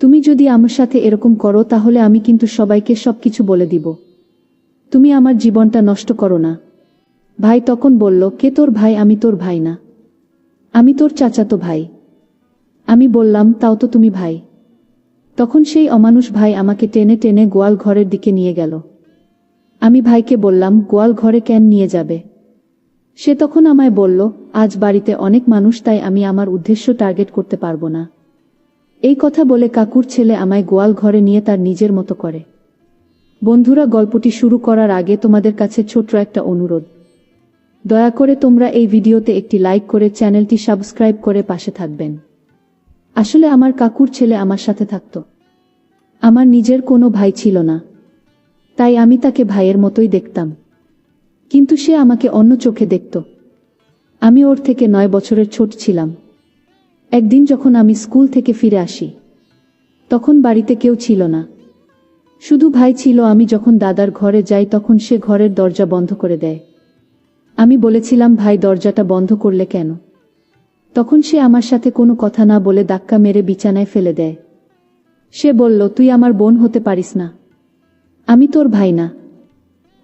তুমি যদি আমার সাথে এরকম করো, তাহলে আমি কিন্তু সবাইকে সবকিছু বলে দিব। তুমি আমার জীবনটা নষ্ট করো না। ভাই তখন বলল, কে তোর ভাই? আমি তোর ভাই না। আমি তোর চাচাতো ভাই। আমি বললাম, তাও তো তুমি ভাই। তখন সেই অমানুষ ভাই আমাকে টেনে টেনে গোয়াল ঘরের দিকে নিয়ে গেল। আমি ভাইকে বললাম, গোয়াল ঘরে কেন নিয়ে যাবে? সে তখন আমায় বলল, আজ বাড়িতে অনেক মানুষ, তাই আমি আমার উদ্দেশ্য টার্গেট করতে পারব না। এই কথা বলে কাকুর ছেলে আমায় গোয়াল ঘরে নিয়ে তার নিজের মতো করে। বন্ধুরা, গল্পটি শুরু করার আগে তোমাদের কাছে ছোট্ট একটা অনুরোধ। দয়া করে তোমরা এই ভিডিওতে একটি লাইক করে চ্যানেলটি সাবস্ক্রাইব করে পাশে থাকবেন। আসলে আমার কাকুর ছেলে আমার সাথে থাকত। আমার নিজের কোনো ভাই ছিল না। তাই আমি তাকে ভাইয়ের মতোই দেখতাম। কিন্তু সে আমাকে অন্য চোখে দেখত। আমি ওর থেকে নয় বছরের ছোট ছিলাম। একদিন যখন আমি স্কুল থেকে ফিরে আসি, তখন বাড়িতে কেউ ছিল না। শুধু ভাই ছিল, আমি যখন দাদার ঘরে যাই, তখন সে ঘরের দরজা বন্ধ করে দেয়। আমি বলেছিলাম, ভাই, দরজাটা বন্ধ করলে কেন? তখন সে আমার সাথে কোনো কথা না বলে ধাক্কা মেরে বিছানায় ফেলে দেয়। সে বলল, তুই আমার বোন হতে পারিস না। আমি তোর ভাই না।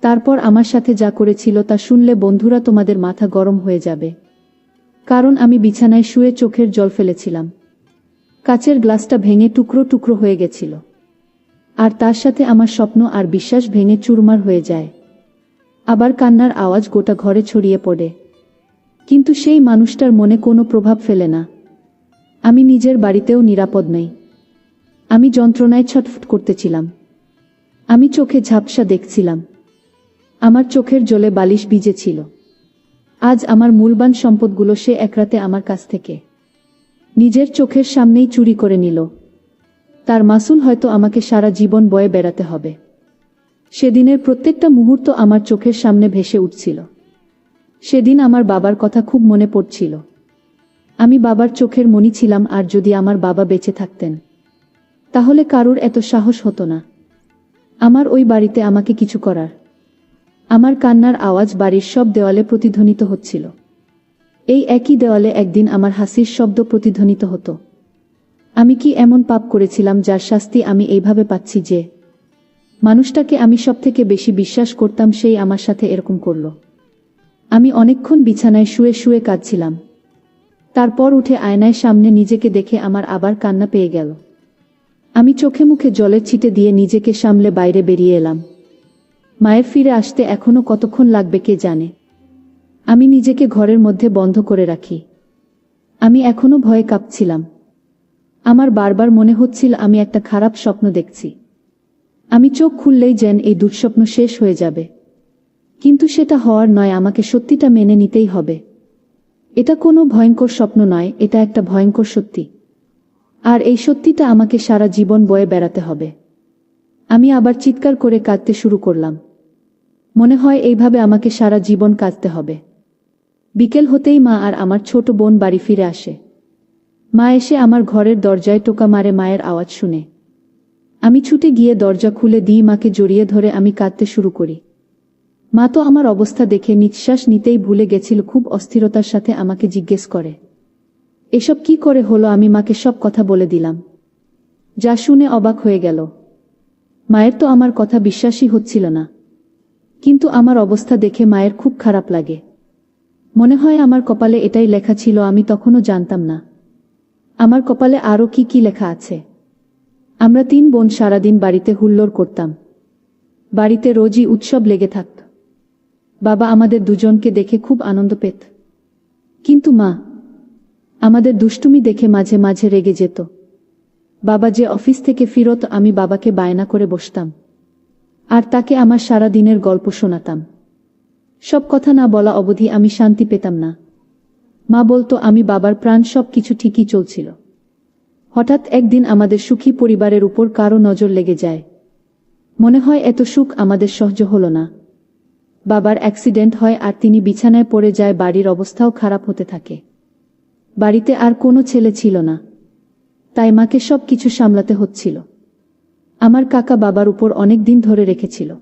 তারপর আমার সাথে যা করেছিল তা শুনলে বন্ধুরা তোমাদের মাথা গরম হয়ে যাবে। কারণ আমি বিছানায় শুয়ে চোখের জল ফেলেছিলাম। কাচের গ্লাসটা ভেঙে টুকরো টুকরো হয়ে গেছিল। আর তার সাথে আমার স্বপ্ন আর বিশ্বাস ভেঙে চুরমার হয়ে যায়। আবার কান্নার আওয়াজ গোটা ঘরে ছড়িয়ে পড়ে। কিন্তু সেই মানুষটার মনে কোনো প্রভাব ফেলে না। আমি নিজের বাড়িতেও নিরাপদ নেই। আমি যন্ত্রণায় ছটফট করতেছিলাম। আমি চোখে ঝাপসা দেখছিলাম। আমার চোখের জলে বালিশ ভিজেছিল। আজ আমার মূলবান সম্পদগুলো সে একরাতে আমার কাছ থেকে। নিজের চোখের সামনেই চুরি করে নিল। তার মাসুল হয়তো আমাকে সারা জীবন বয়ে বেড়াতে হবে। সেদিনের প্রত্যেকটা মুহূর্ত আমার চোখের সামনে ভেসে উঠছিল। সেদিন আমার বাবার কথা খুব মনে পড়ছিল। আমি বাবার চোখের মনি ছিলাম আর যদি আমার বাবা বেঁচে থাকতেন, তাহলে কারুর এত সাহস হতো না। আমার ওই বাড়িতে আমাকে কিছু করার আমার কান্নার আওয়াজ বাড়ির সব দেওয়ালে প্রতিধ্বনিত হচ্ছিল। এই একই দেওয়ালে একদিন আমার হাসির শব্দ প্রতিধ্বনিত হতো। আমি কি এমন পাপ করেছিলাম যার শাস্তি আমি এইভাবে পাচ্ছি যে, মানুষটাকে আমি সব থেকে বেশি বিশ্বাস করতাম সেই আমার সাথে এরকম করল। আমি অনেকক্ষণ বিছানায় শুয়ে শুয়ে কাঁদছিলাম। তারপর উঠে আয়নায় সামনে নিজেকে দেখে আমার আবার কান্না পেয়ে গেল। আমি চোখে মুখে জলের ছিটে দিয়ে নিজেকে সামলে বাইরে বেরিয়ে এলাম। মায়ের ফিরে আসতে এখনও কতক্ষণ লাগবে কে জানে। আমি নিজেকে ঘরের মধ্যে বন্ধ করে রাখি। আমি এখনও ভয়ে কাঁপছিলাম। আমার বারবার মনে হচ্ছিল আমি একটা খারাপ স্বপ্ন দেখছি। আমি চোখ খুললেই যেন এই দুঃস্বপ্ন শেষ হয়ে যাবে। কিন্তু সেটা হওয়ার নয়, আমাকে সত্যিটা মেনে নিতেই হবে। এটা কোনো ভয়ঙ্কর স্বপ্ন নয়, এটা একটা ভয়ঙ্কর সত্যি। আর এই সত্যিটা আমাকে সারা জীবন বয়ে বেড়াতে হবে। আমি আবার চিৎকার করে কাঁদতে শুরু করলাম। মনে হয় এইভাবে আমাকে সারা জীবন কাঁদতে হবে। বিকেল হতেই মা আর আমার ছোট বোন বাড়ি ফিরে আসে। মা এসে আমার ঘরের দরজায় টোকা মারে মায়ের আওয়াজ শুনে। আমি ছুটে গিয়ে দরজা খুলে দিই মাকে জড়িয়ে ধরে আমি কাঁদতে শুরু করি। মা তো আমার অবস্থা দেখে নিঃশ্বাস নিতেই ভুলে গেছিল, খুব অস্থিরতার সাথে আমাকে জিজ্ঞেস করে। এসব কি করে হলো আমি মাকে সব কথা বলে দিলাম। যা শুনে অবাক হয়ে গেল। মায়ের তো আমার কথা বিশ্বাসই হচ্ছিল না। কিন্তু আমার অবস্থা দেখে মায়ের খুব খারাপ লাগে। মনে হয় আমার কপালে এটাই লেখা ছিল, আমি তখনও জানতাম না। আমার কপালে আরও কি কি লেখা আছে। আমরা তিন বোন সারাদিন বাড়িতে হুল্লোড় করতাম। বাড়িতে রোজই উৎসব লেগে থাকত। বাবা আমাদের দুজনকে দেখে খুব আনন্দ পেত। কিন্তু মা, আমাদের দুষ্টুমি দেখে মাঝে মাঝে রেগে যেত। বাবা যে অফিস থেকে ফিরত, আমি বাবাকে বায়না করে বসতাম। আর তাকে আমার সারা দিনের গল্প শোনাতাম। সব কথা না বলা অবধি আমি শান্তি পেতাম না। মা বলতো, আমি বাবার প্রাণ সব কিছু ঠিকই চলছিল। হঠাৎ একদিন আমাদের সুখী পরিবারের উপর কারও নজর লেগে যায়। মনে হয় এত সুখ আমাদের সহ্য হল না। বাবার অ্যাক্সিডেন্ট হয় আর তিনি বিছানায় পড়ে যায়, বাড়ির অবস্থাও খারাপ হতে থাকে। বাড়িতে আর কোনো ছেলে ছিল না। তাই মাকে সব কিছু সামলাতে হচ্ছিল। আমার কাকা বাবার উপর অনেক দিন ধরে রেখেছিল।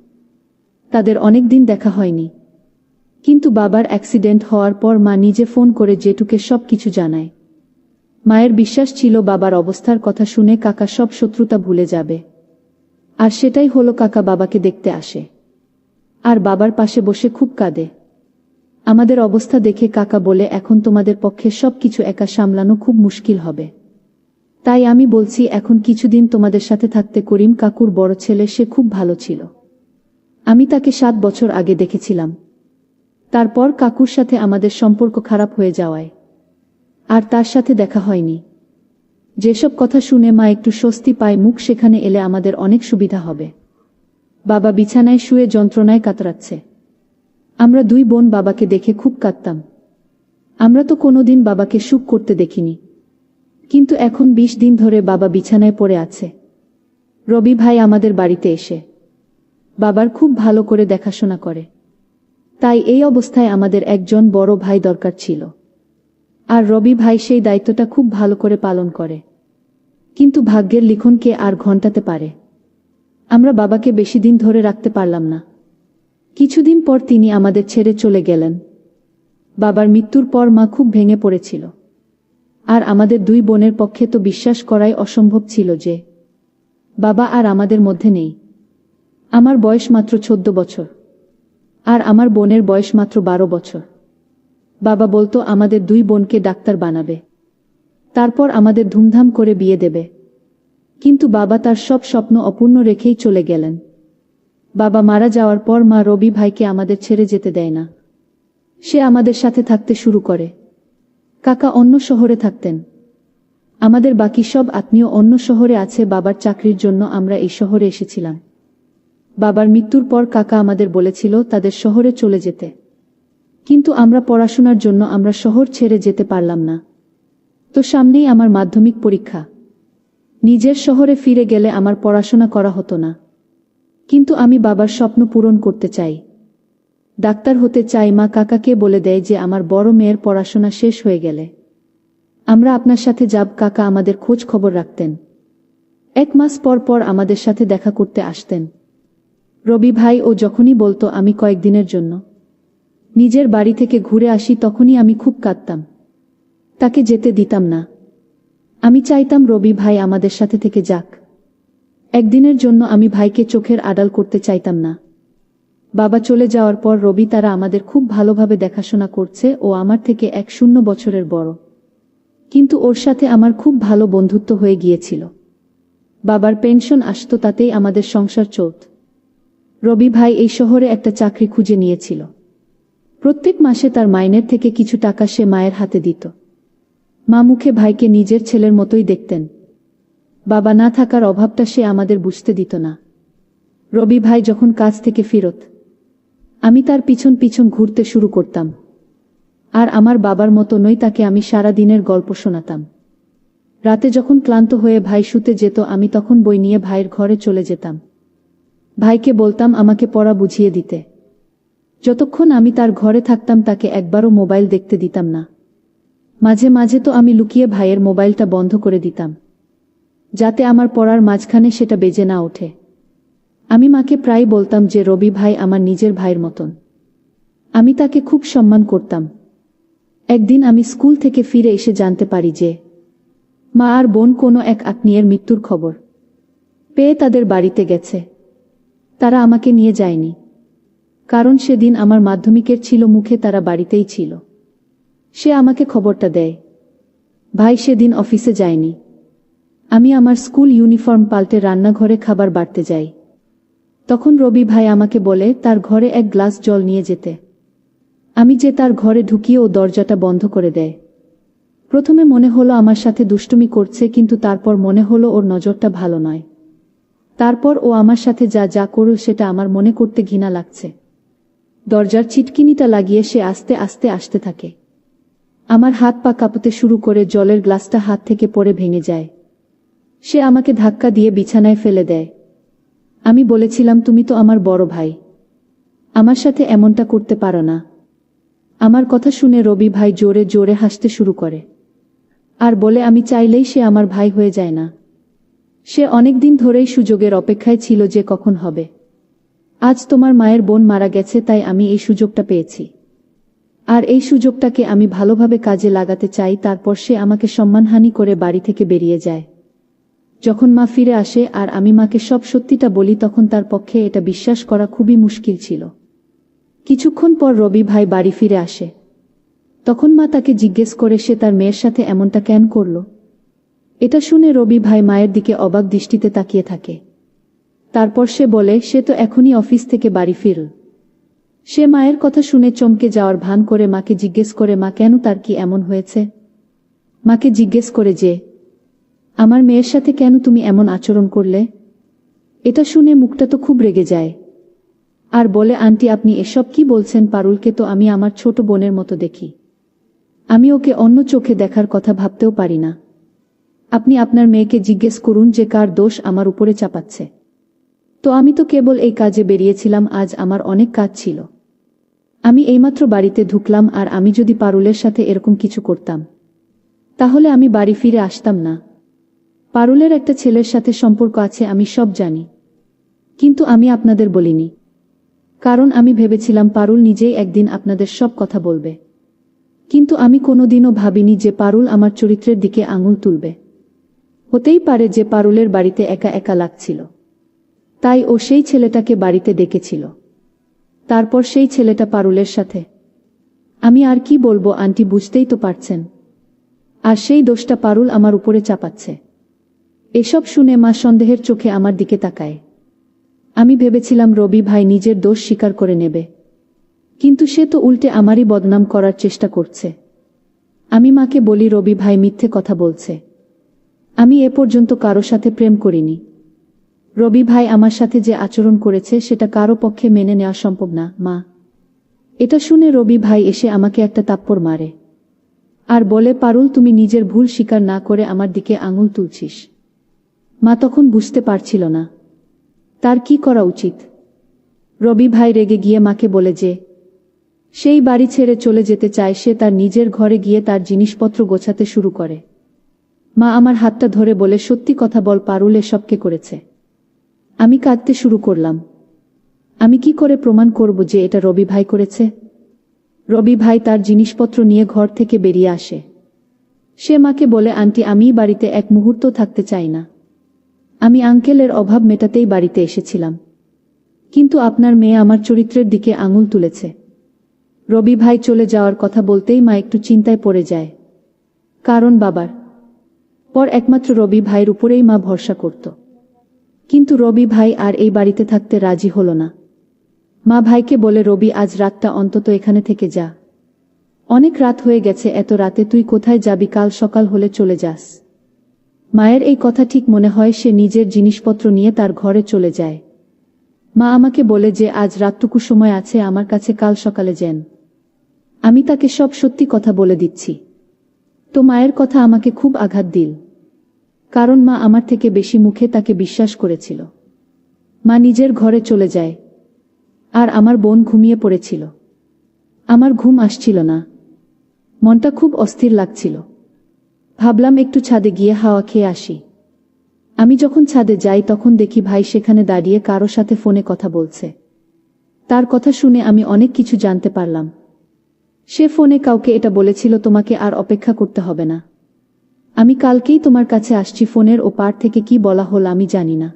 তাদের অনেক দিন দেখা হয়নি। কিন্তু বাবার অ্যাক্সিডেন্ট হওয়ার পর মা নিজে ফোন করে জেঠুকে সব কিছু জানায়। মায়ের বিশ্বাস ছিল বাবার অবস্থার কথা শুনে কাকা সব শত্রুতা ভুলে যাবে। আর সেটাই হলো কাকা বাবাকে দেখতে আসে। আর বাবার পাশে বসে খুব কাঁদে। আমাদের অবস্থা দেখে কাকা বলে, এখন তোমাদের পক্ষে সব কিছু একা সামলানো খুব মুশকিল হবে। তাই আমি বলছি, এখন কিছুদিন তোমাদের সাথে থাকতে করিম কাকুর বড় ছেলে, সে খুব ভালো ছিল। আমি তাকে সাত বছর আগে দেখেছিলাম। তারপর কাকুর সাথে আমাদের সম্পর্ক খারাপ হয়ে যাওয়ায়। আর তার সাথে দেখা হয়নি। যেসব কথা শুনে মা একটু স্বস্তি পায়, মুখ সেখানে এলে আমাদের অনেক সুবিধা হবে। বাবা বিছানায় শুয়ে যন্ত্রণায় কাতরাচ্ছে। আমরা দুই বোন বাবাকে দেখে খুব কাঁদতাম। আমরা তো কোনোদিন বাবাকে সুখ করতে দেখিনি। কিন্তু এখন বিশ দিন ধরে বাবা বিছানায় পড়ে আছে। রবি ভাই আমাদের বাড়িতে এসে। বাবার খুব ভালো করে দেখাশোনা করে। তাই এই অবস্থায় আমাদের একজন বড় ভাই দরকার ছিল। আর রবি ভাই সেই দায়িত্বটা খুব ভালো করে পালন করে। কিন্তু ভাগ্যের লিখনকে আর ঘন্টাতে পারে। আমরা বাবাকে বেশি দিন ধরে রাখতে পারলাম না। কিছুদিন পর তিনি আমাদের ছেড়ে চলে গেলেন। বাবার মৃত্যুর পর মা খুব ভেঙে পড়েছিল। আর আমাদের দুই বোনের পক্ষে তো বিশ্বাস করাই অসম্ভব ছিল যে, বাবা আর আমাদের মধ্যে নেই। আমার বয়স মাত্র চোদ্দ বছর, আর আমার বোনের বয়স মাত্র বারো বছর। বাবা বলতো আমাদের দুই বোনকে ডাক্তার বানাবে, তারপর আমাদের ধুমধাম করে বিয়ে দেবে। কিন্তু বাবা তার সব স্বপ্ন অপূর্ণ রেখেই চলে গেলেন। বাবা মারা যাওয়ার পর মা রবি ভাইকে আমাদের ছেড়ে যেতে দেয় না। সে আমাদের সাথে থাকতে শুরু করে। কাকা অন্য শহরে থাকতেন। আমাদের বাকি সব আত্মীয় অন্য শহরে আছে, বাবার চাকরির জন্য আমরা এই শহরে এসেছিলাম। বাবার মৃত্যুর পর কাকা আমাদের বলেছিল তাদের শহরে চলে যেতে। কিন্তু আমরা পড়াশোনার জন্য আমরা শহর ছেড়ে যেতে পারলাম না। তো সামনেই আমার মাধ্যমিক পরীক্ষা। নিজের শহরে ফিরে গেলে আমার পড়াশোনা করা হতো না। কিন্তু আমি বাবার স্বপ্ন পূরণ করতে চাই। ডাক্তার হতে চাই মা কাকাকে বলে দেয় যে আমার বড় মেয়ের পড়াশোনা শেষ হয়ে গেলে। আমরা আপনার সাথে যাব, কাকা আমাদের খোঁজ খবর রাখতেন। এক মাস পর পর আমাদের সাথে দেখা করতে আসতেন। রবি ভাই ও যখনই বলতো, আমি কয়েকদিনের জন্য। নিজের বাড়ি থেকে ঘুরে আসি, তখনই আমি খুব কাঁদতাম। তাকে যেতে দিতাম না। আমি চাইতাম রবি ভাই আমাদের সাথে থেকে যাক। একদিনের জন্য আমি ভাইকে চোখের আড়াল করতে চাইতাম না। বাবা চলে যাওয়ার পর রবি তারা আমাদের খুব ভালোভাবে দেখাশোনা করছে ও আমার থেকে এক শূন্য বছরের বড়। কিন্তু ওর সাথে আমার খুব ভালো বন্ধুত্ব হয়ে গিয়েছিল। বাবার পেনশন আসতো তাতেই আমাদের সংসার চলত। রবি ভাই এই শহরে একটা চাকরি খুঁজে নিয়েছিল। প্রত্যেক মাসে তার মাইনের থেকে কিছু টাকা সে মায়ের হাতে দিত। মা মুখে ভাইকে নিজের ছেলের মতোই দেখতেন। বাবা না থাকার অভাবটা সে আমাদের বুঝতে দিত না। রবি ভাই যখন কাজ থেকে ফিরত আমি তার পিছন পিছন ঘুরতে শুরু করতাম। আর আমার বাবার মতো নই তাকে আমি সারা দিনের গল্প শোনাতাম। রাতে যখন ক্লান্ত হয়ে ভাই শুতে যেত, আমি তখন বই নিয়ে ভাইয়ের ঘরে চলে যেতাম। ভাইকে বলতাম আমাকে পড়া বুঝিয়ে দিতে। যতক্ষণ আমি তার ঘরে থাকতাম, তাকে একবারও মোবাইল দেখতে দিতাম না। মাঝে মাঝে তো আমি লুকিয়ে ভাইয়ের মোবাইলটা বন্ধ করে দিতাম, যাতে আমার পড়ার মাঝখানে সেটা বেজে না ওঠে। আমি মাকে প্রায় বলতাম যে, রবি ভাই আমার নিজের ভাইয়ের মতন। আমি তাকে খুব সম্মান করতাম। একদিন আমি স্কুল থেকে ফিরে এসে জানতে পারি যে, মা আর বোন কোনো এক আত্মীয়ের মৃত্যুর খবর পেয়ে তাদের বাড়িতে গেছে। তারা আমাকে নিয়ে যায়নি, কারণ সেদিন আমার মাধ্যমিকের ছিল, মুখে তারা বাড়িতেই ছিল। সে আমাকে খবরটা দেয়, ভাই সেদিন অফিসে যায়নি। আমি আমার স্কুল ইউনিফর্ম পাল্টে রান্নাঘরে খাবার বাড়তে যাই। তখন রবি ভাই আমাকে বলে, তার ঘরে এক গ্লাস জল নিয়ে যেতে। আমি যে তার ঘরে ঢুকিয়ে ও দরজাটা বন্ধ করে দেয়। প্রথমে মনে হলো আমার সাথে দুষ্টুমি করছে, কিন্তু তারপর মনে হলো ওর নজরটা ভালো নয়। তারপর ও আমার সাথে যা যা করল সেটা আমার মনে করতে ঘৃণা লাগছে। দরজার ছিটকিনিটা লাগিয়ে সে আস্তে আস্তে আসতে থাকে। আমার হাত পা কাঁপতে শুরু করে জলের গ্লাসটা হাত থেকে পড়ে ভেঙে যায়। সে আমাকে ধাক্কা দিয়ে বিছানায় ফেলে দেয়। আমি বলেছিলাম, তুমি তো আমার বড় ভাই। আমার সাথে এমনটা করতে পারো না। আমার কথা শুনে রবি ভাই জোরে জোরে হাসতে শুরু করে। আর বলে, আমি চাইলেই সে আমার ভাই হয়ে যায় না। সে অনেক দিন ধরেই সুযোগের অপেক্ষায় ছিল যে কখন হবে। আজ তোমার মায়ের বোন মারা গেছে, তাই আমি এই সুযোগটা পেয়েছি। আর এই সুযোগটাকে আমি ভালোভাবে কাজে লাগাতে চাই, তারপর সে আমাকে সম্মানহানি করে বাড়ি থেকে বেরিয়ে যায়। যখন মা ফিরে আসে আর আমি মাকে সব সত্যিটা বলি, তখন তার পক্ষে এটা বিশ্বাস করা খুবই মুশকিল ছিল। কিছুক্ষণ পর রবি ভাই বাড়ি ফিরে আসে। তখন মা তাকে জিজ্ঞেস করে, সে তার মেয়ের সাথে এমনটা কেন করল? এটা শুনে রবি ভাই মায়ের দিকে অবাক দৃষ্টিতে তাকিয়ে থাকে। তারপর সে বলে, সে তো এখনই অফিস থেকে বাড়ি ফিরল। সে মায়ের কথা শুনে চমকে যাওয়ার ভান করে মাকে জিজ্ঞেস করে, মা, কেন তার কি এমন হয়েছে? মাকে জিজ্ঞেস করে যে আমার মেয়ের সাথে কেন তুমি এমন আচরণ করলে? এটা শুনে মুখটা তো খুব রেগে যায়। আর বলে, আন্টি, আপনি এসব কি বলছেন? পারুলকে তো আমি আমার ছোট বোনের মতো দেখি। আমি ওকে অন্য চোখে দেখার কথা ভাবতেও পারি না। আপনি আপনার মেয়েকে জিজ্ঞেস করুন যে কার দোষ আমার উপরে চাপাচ্ছে। তো আমি তো কেবল এই কাজে বেরিয়েছিলাম, আজ আমার অনেক কাজ ছিল। আমি এইমাত্র বাড়িতে ঢুকলাম, আর আমি যদি পারুলের সাথে এরকম কিছু করতাম, তাহলে আমি বাড়ি ফিরে আসতাম না। পারুলের একটা ছেলের সাথে সম্পর্ক আছে, আমি সব জানি। কিন্তু আমি আপনাদের বলিনি। কারণ আমি ভেবেছিলাম পারুল নিজেই একদিন আপনাদের সব কথা বলবে। কিন্তু আমি কোনোদিনও ভাবিনি যে পারুল আমার চরিত্রের দিকে আঙুল তুলবে। হতেই পারে যে পারুলের বাড়িতে একা একা লাগছিল। তাই ও সেই ছেলেটাকে বাড়িতে ডেকেছিল। তারপর সেই ছেলেটা পারুলের সাথে। আমি আর কি বলব, আন্টি বুঝতেই তো পারছেন। আর সেই দোষটা পারুল আমার উপরে চাপাচ্ছে। এসব শুনে মা সন্দেহের চোখে আমার দিকে তাকায়। আমি ভেবেছিলাম রবি ভাই নিজের দোষ স্বীকার করে নেবে। কিন্তু সে তো উল্টে আমারই বদনাম করার চেষ্টা করছে। আমি মাকে বলি, রবি ভাই মিথ্যে কথা বলছে। আমি এ পর্যন্ত কারও সাথে প্রেম করিনি। রবি ভাই আমার সাথে যে আচরণ করেছে, সেটা কারও পক্ষে মেনে নেওয়া সম্ভব না, মা। এটা শুনে রবি ভাই এসে আমাকে একটা তাপ্পর মারে। আর বলে, পারুল, তুমি নিজের ভুল স্বীকার না করে আমার দিকে আঙুল তুলছিস। মা তখন বুঝতে পারছিল না। তার কি করা উচিত? রবি ভাই রেগে গিয়ে মাকে বলে যে, সেই বাড়ি ছেড়ে চলে যেতে চায় সে তার নিজের ঘরে গিয়ে তার জিনিসপত্র গোছাতে শুরু করে। মা আমার হাতটা ধরে বলে, সত্যি কথা বল, পারুল এসবকে করেছে? আমি কাঁদতে শুরু করলাম। আমি কি করে প্রমাণ করব যে এটা রবি ভাই করেছে? রবি ভাই তার জিনিসপত্র নিয়ে ঘর থেকে বেরিয়ে আসে। সে মাকে বলে, আন্টি আমি বাড়িতে এক মুহূর্ত থাকতে চাই না। আমি আঙ্কেলের অভাব মেটাতেই বাড়িতে এসেছিলাম। কিন্তু আপনার মেয়ে আমার চরিত্রের দিকে আঙুল তুলেছে। রবি ভাই চলে যাওয়ার কথা বলতেই মা একটু চিন্তায় পড়ে যায়। কারণ বাবার। পর একমাত্র রবি ভাইয়ের উপরেই মা ভরসা করত। কিন্তু রবি ভাই আর এই বাড়িতে থাকতে রাজি হল না। মা ভাইকে বলে, রবি, আজ রাতটা অন্তত এখানে থেকে যা। অনেক রাত হয়ে গেছে, এত রাতে তুই কোথায় যাবি? কাল সকাল হলে চলে যাস। মায়ের এই কথা ঠিক মনে হয় সে নিজের জিনিসপত্র নিয়ে তার ঘরে চলে যায়। মা আমাকে বলে যে, আজ রাতটুকু সময় আছে, আমার কাছে কাল সকালে যেন। আমি তাকে সব সত্যি কথা বলে দিচ্ছি। তো মায়ের কথা আমাকে খুব আঘাত দিল। কারণ মা আমার থেকে বেশি মুখে তাকে বিশ্বাস করেছিল। মা নিজের ঘরে চলে যায়। আর আমার বোন ঘুমিয়ে পড়েছিল। আমার ঘুম আসছিল না। মনটা খুব অস্থির লাগছিল। ভাবলাম একটু ছাদে গিয়ে হাওয়া খেয়ে আসি। আমি যখন ছাদে যাই তখন দেখি ভাই সেখানে দাঁড়িয়ে কারও সাথে ফোনে কথা বলছে। তার কথা শুনে আমি অনেক কিছু জানতে পারলাম। সে ফোনে কাউকে এটা বলেছিল, তোমাকে আর অপেক্ষা করতে হবে না। আমি কালকেই তোমার কাছে আসছি, ফোনের ও পার থেকে কি বলা হল আমি জানি না।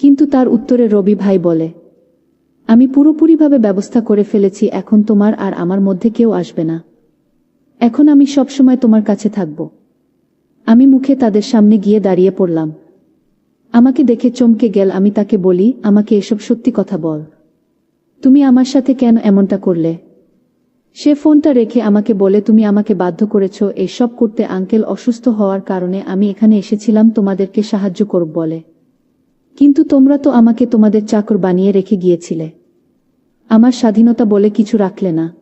কিন্তু তার উত্তরে রবি ভাই বলে, আমি পুরোপুরিভাবে ব্যবস্থা করে ফেলেছি, এখন তোমার আর আমার মধ্যে কেউ আসবে না। এখন আমি সবসময় তোমার কাছে থাকব। আমি মুখে তাদের সামনে গিয়ে দাঁড়িয়ে পড়লাম। আমাকে দেখে চমকে গেল, আমি তাকে বলি, আমাকে এসব সত্যি কথা বল। তুমি আমার সাথে কেন এমনটা করলে? সে ফোনটা রেখে আমাকে বলে, তুমি আমাকে বাধ্য করেছ এসব করতে, আঙ্কেল অসুস্থ হওয়ার কারণে আমি এখানে এসেছিলাম, তোমাদেরকে সাহায্য করব বলে। কিন্তু তোমরা তো আমাকে তোমাদের চাকর বানিয়ে রেখে গিয়েছিলে। আমার স্বাধীনতা বলে কিছু রাখলে না।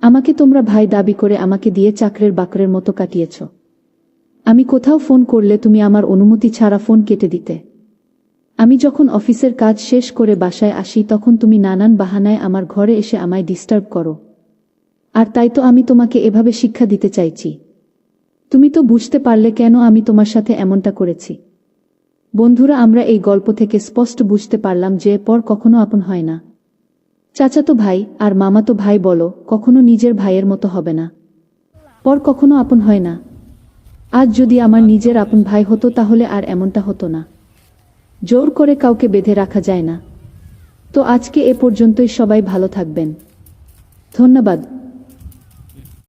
আমাকে তোমরা ভাই দাবি করে আমাকে দিয়ে চাকরের বাকরের মতো কাটিয়েছ। আমি কোথাও ফোন করলে তুমি আমার অনুমতি ছাড়া ফোন কেটে দিতে। আমি যখন অফিসের কাজ শেষ করে বাসায় আসি, তখন তুমি নানান বাহানায় আমার ঘরে এসে আমায় ডিস্টার্ব করো। আর তাই তো আমি তোমাকে এভাবে শিক্ষা দিতে চাইছি। তুমি তো বুঝতে পারলে কেন আমি তোমার সাথে এমনটা করেছি। বন্ধুরা, আমরা এই গল্প থেকে স্পষ্ট বুঝতে পারলাম যে পর কখনো আপন হয় না। চাচাতো ভাই আর মামাতো ভাই বলো, কখনো নিজের ভাইয়ের মতো হবে না। পর কখনো আপন হয় না। আজ যদি আমার নিজের আপন ভাই হতো, তাহলে আর এমনটা হতো না। জোর করে কাউকে বেঁধে রাখা যায় না। তো আজকে এ পর্যন্তই সবাই ভালো থাকবেন। ধন্যবাদ।